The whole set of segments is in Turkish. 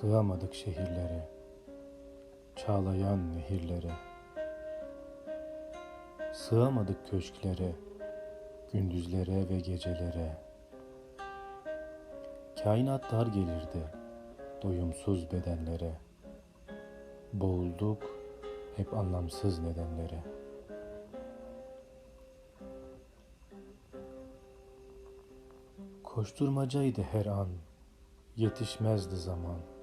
Sığamadık şehirlere, çağlayan nehirlere. Sığamadık köşklere, gündüzlere ve gecelere. Kainat dar gelirdi, doyumsuz bedenlere. Boğulduk hep anlamsız nedenlere. Koşturmacaydı her an, yetişmezdi zaman.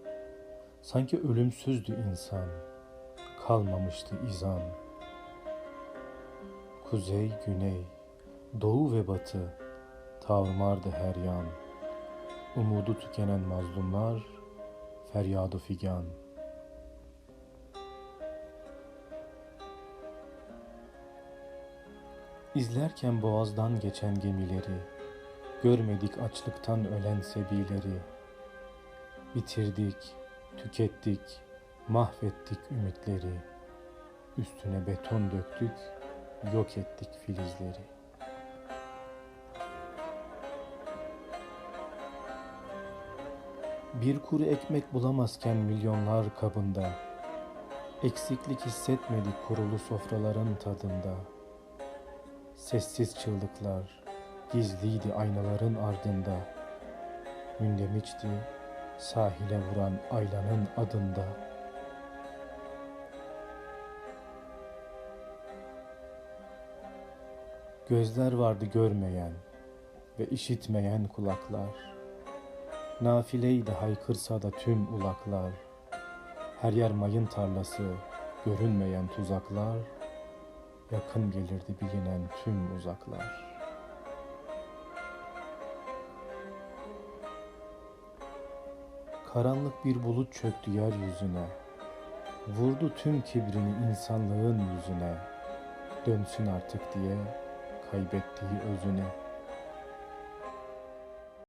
Sanki ölümsüzdü insan, kalmamıştı izan. Kuzey, güney, doğu ve batı, tağmardı her yan. Umudu tükenen mazlumlar, feryadı figan. İzlerken boğazdan geçen gemileri, görmedik açlıktan ölen sebileri. Bitirdik, tükettik, mahvettik ümitleri. Üstüne beton döktük, yok ettik filizleri. Bir kuru ekmek bulamazken milyonlar kabında, eksiklik hissetmedik kurulu sofraların tadında. Sessiz çığlıklar, gizliydi aynaların ardında. Mündemişti sahile vuran aylanın adında. Gözler vardı görmeyen ve işitmeyen kulaklar. Nafileydi haykırsa da tüm ulaklar. Her yer mayın tarlası, görünmeyen tuzaklar. Yakın gelirdi bilinen tüm uzaklar. Karanlık bir bulut çöktü yeryüzüne. Vurdu tüm kibrini insanlığın yüzüne. Dönsün artık diye kaybettiği özüne.